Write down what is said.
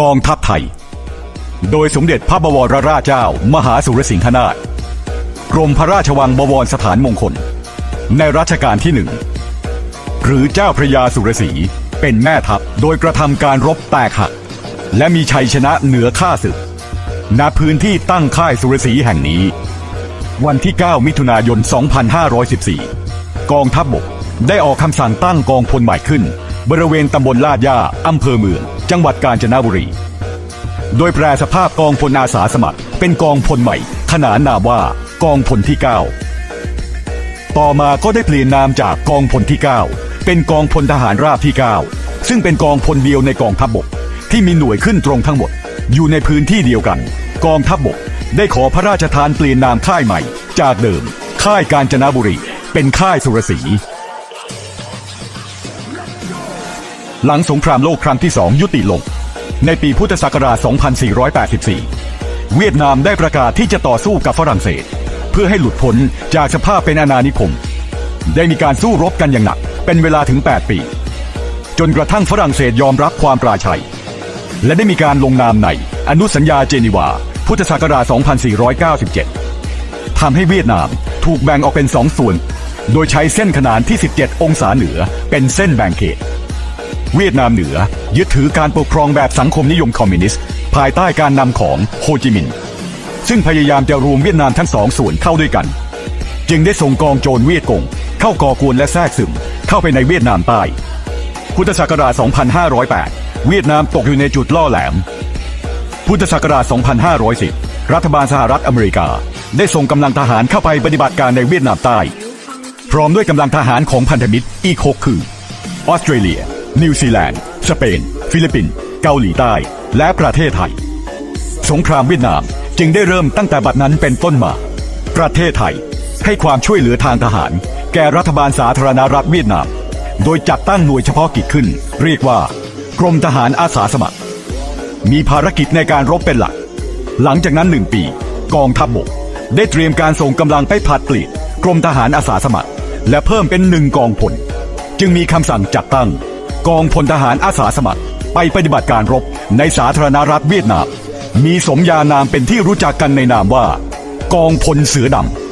กองทัพไทย โดยสมเด็จพระบวรราชเจ้า มหาสุรสิงหนาถกรมพระราชวังบวรสถานมงคล ในรัชกาลที่หนึ่งหรือเจ้าพระยาสุรศีเป็นแม่ทัพโดยกระทำการรบแตกหัก และมีชัยชนะเหนือข้าศึกณพื้นที่ตั้งค่ายสุรศีแห่งนี้ วันที่ 9 มิถุนายน 2514 กองทัพบบกได้ออกคำสั่งตั้งกองพลใหม่ขึ้น บริเวณตำบลลาดย่าอำเภอเมือง จังหวัดกาญจนบุรี โดยแปลสภาพกองพลอาสาสมัคร เป็นกองพลใหม่ ขนานนามว่ากองพลที่ 9 ต่อมาก็ได้เปลี่ยนนามจากกองพลที่ 9 เป็นกองพลทหารราบที่ 9 ซึ่งเป็นกองพลเดียวในกองทัพบบกที่มีหน่วยขึ้นตรงทั้งหมด อยู่ในพื้นที่เดียวกัน กองทัพบบกได้ขอพระราชทานเปลี่ยนนามค่ายใหม่ จากเดิม ค่ายกาญจนบุรี เป็นค่ายสุรศรี หลังสงครามโลกครั้งที่สองยุติลง ในปีพุทธศักราช 2484 เวียดนามได้ประกาศที่จะต่อสู้กับฝรั่งเศส เพื่อให้หลุดพ้นจากสภาพเป็นอาณานิคม ได้มีการสู้รบกันอย่างหนัก เป็นเวลาถึง 8 ปี จนกระทั่งฝรั่งเศสยอมรับความปราชัย และได้มีการลงนามในอนุสัญญาเจนีวา พุทธศักราช 2497 ทำให้เวียดนามถูกแบ่งออกเป็นสองส่วน โดยใช้เส้นขนานที่ 17 องศาเหนือเป็นเส้นแบ่งเขต เวียดนามเหนือ ยึดถือการปกครองแบบสังคมนิยมคอมมิวนิสต์ ภายใต้การนำของโฮจิมินห์ซึ่งพยายามจะรวมเวียดนามทั้งสองส่วนเข้าด้วยกัน จึงได้ส่งกองโจรเวียดกงเข้าก่อกวนและแทรกซึมเข้าไปในเวียดนามใต้พุทธศักราช 2508 เวียดนามตกอยู่ในจุดล่อแหลม พุทธศักราช 2510 รัฐบาลสหรัฐอเมริกา ได้ส่งกำลังทหารเข้าไปปฏิบัติการในเวียดนามใต้ พร้อมด้วยกำลังทหารของพันธมิตรอีก 6 คือ ออสเตรเลีย นิวซีแลนด์ สเปน ฟิลิปปินส์เกาหลีใต้ และประเทศไทย สงครามเวียดนามจึงได้เริ่มตั้งแต่บัดนั้นเป็นต้นมา ประเทศไทยให้ความช่วยเหลือทางทหาร แก่รัฐบาลสาธารณรัฐเวียดนาม โดยจัดตั้งหน่วยเฉพาะกิจขึ้น เรียกว่า กรมทหารอาสาสมัคร มีภารกิจในการรบเป็นหลัก หลังจากนั้นหนึ่งปี กองทัพบบกได้เตรียมการส่งกำลังไปผัดเปลี่ยนกรมทหารอาสาสมัคร และเพิ่มเป็นหนึ่งกองพล จึงมีคำสั่งจัดตั้ง กองพลทหารอาสาสมัคร ไปปฏิบัติการรบในสาธารณรัฐเวียดนาม มีสมญานามเป็นที่รู้จักกันในนามว่า กองพลเสือดำ